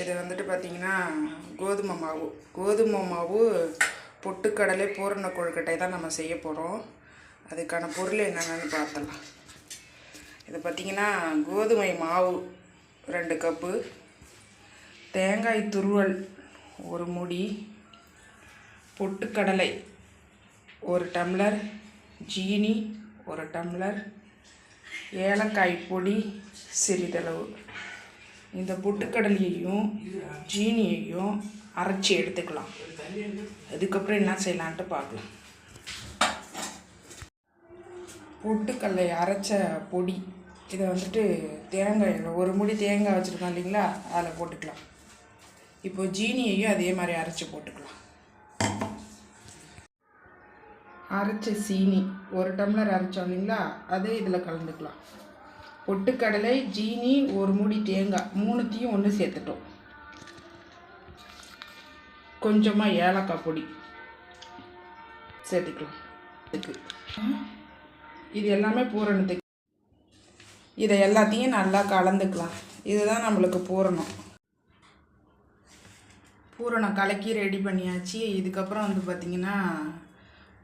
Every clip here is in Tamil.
இது வந்துட்டு பார்த்திங்கன்னா கோதுமை மாவு. கோதுமை மாவு பொட்டுக்கடலை பூரண கொழுக்கட்டை தான் நம்ம செய்ய போகிறோம் அதுக்கான பொருள் என்னென்னு பார்த்தலாம் இது பார்த்திங்கன்னா கோதுமை மாவு ரெண்டு கப்பு தேங்காய் துருவல் ஒரு முடி பொட்டுக்கடலை ஒரு டம்ளர் ஜீனி ஒரு டம்ளர் ஏலக்காய் பொடி சிறிதளவு. இந்த பொட்டுக்கடலையையும் ஜீனியையும் அரைச்சி எடுத்துக்கலாம். அதுக்கப்புறம் என்ன செய்யலான்ட்டு பார்க்கலாம். பொட்டுக்கடலை அரைச்ச பொடி. இதை வந்துட்டு தேங்காய் ஒரு முடி தேங்காய் வச்சுருக்கோம் இல்லைங்களா? அதில் போட்டுக்கலாம். இப்போ ஜீனியையும் அதே மாதிரி அரைச்சி போட்டுக்கலாம். அரைச்ச சீனி ஒரு டம்ளர் அரைச்சோம் இல்லைங்களா? அதே இதில் கலந்துக்கலாம். ஒட்டுக்கடலை ஜீனி ஒரு மூடி தேங்காய் மூணுத்தையும் ஒன்று சேர்த்துட்டோம். கொஞ்சமாக ஏலக்காய் பொடி சேர்த்துக்கலாம். இதுக்கு. இது எல்லாமே பூரணத்துக்கு. இதை எல்லாத்தையும் நல்லா கலந்துக்கலாம். இதுதான் நம்மளுக்கு பூரணம். பூரணம் கலக்கி ரெடி பண்ணியாச்சு. இதுக்கப்புறம் வந்து பார்த்திங்கன்னா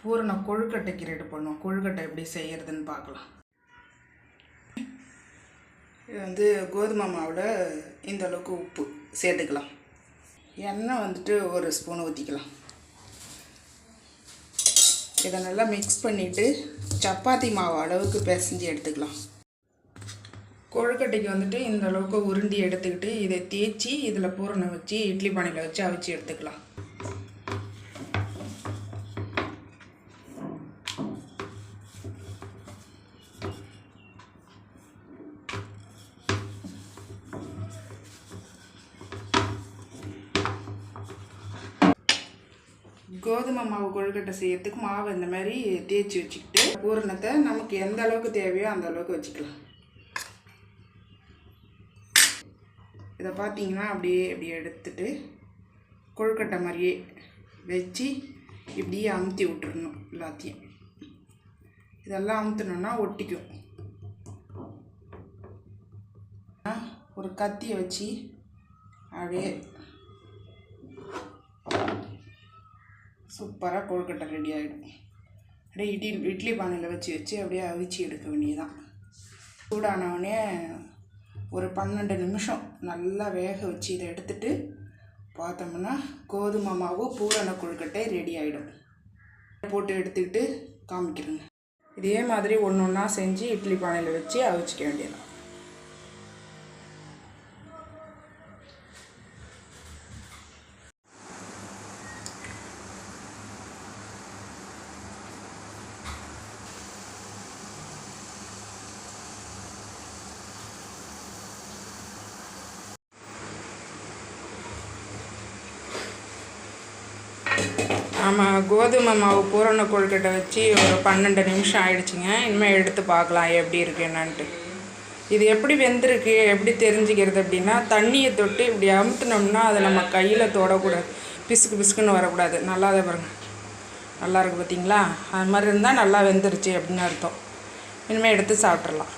பூரணம் கொழுக்கட்டைக்கு ரெடி பண்ணுவோம். கொழுக்கட்டை எப்படி செய்கிறதுன்னு பார்க்கலாம். இது வந்து கோதுமை மாவில் இந்த அளவுக்கு உப்பு சேர்த்துக்கலாம். எண்ணெய் வந்துட்டு ஒரு ஸ்பூன் ஊற்றிக்கலாம் இதை நல்லா மிக்ஸ் பண்ணிவிட்டு சப்பாத்தி மாவு அளவுக்கு பிசைஞ்சு எடுத்துக்கலாம். கொழுக்கட்டைக்கு வந்துட்டு இந்த அளவுக்கு உருண்டி எடுத்துக்கிட்டு இதை தேய்ச்சி இதில் பூரணம் வச்சு இட்லி பானையில் வச்சு அவிச்சு எடுத்துக்கலாம். கோதுமை மாவு கொழுக்கட்டை செய்யறதுக்கு மாவு இந்த மாதிரி தேய்ச்சி வச்சுக்கிட்டு பூரணத்தை நமக்கு எந்த அளவுக்கு தேவையோ அந்த அளவுக்கு வச்சுக்கலாம். இதை பார்த்தீங்கன்னா அப்படியே இப்படி எடுத்துட்டு கொழுக்கட்டை மாதிரியே வச்சு இப்படியே அமுத்தி விட்டுறணும் எல்லாத்தையும். இதெல்லாம் அமுத்தினோன்னா ஒட்டிக்கும். ஒரு கத்தியை வச்சு அப்படியே சூப்பராக கொழுக்கட்டை ரெடி ஆகிடும் அப்படியே இட்லி இட்லி பானையில் வச்சு வச்சு அப்படியே அவிச்சு எடுக்க வேண்டியதான் சூடானவுடனே ஒரு பன்னெண்டு நிமிஷம் நல்லா வேக வச்சு இதை எடுத்துட்டு பார்த்தோம்னா கோதுமை மாவு பூரண கொழுக்கட்டை ரெடி ஆகிடும் போட்டு எடுத்துக்கிட்டு காமிக்கிறேங்க. இதே மாதிரி ஒன்று ஒன்றா செஞ்சு இட்லி பானையில் வச்சு அவிச்சிக்க வேண்டியதான் ஆமாம் கோதுமை மாவு பூரண கொழுக்கட்டை வச்சு ஒரு பன்னெண்டு நிமிஷம் ஆயிடுச்சுங்க. இனிமேல் எடுத்து பார்க்கலாம் எப்படி இருக்கு என்னன்ட்டு. இது எப்படி வெந்திருக்கு எப்படி தெரிஞ்சுக்கிறது அப்படின்னா தண்ணியை தொட்டு இப்படி அமுத்துனோம்னா அதை நம்ம கையில் தொடக்கூடாது. பிசுக்கு பிசுக்குன்னு வரக்கூடாது. நல்லா தான் பாருங்க. நல்லா இருக்கு பார்த்தீங்களா அது மாதிரி இருந்தால் நல்லா வெந்துருச்சு அப்படின்னு அர்த்தம். இனிமேல் எடுத்து சாப்பிட்றலாம்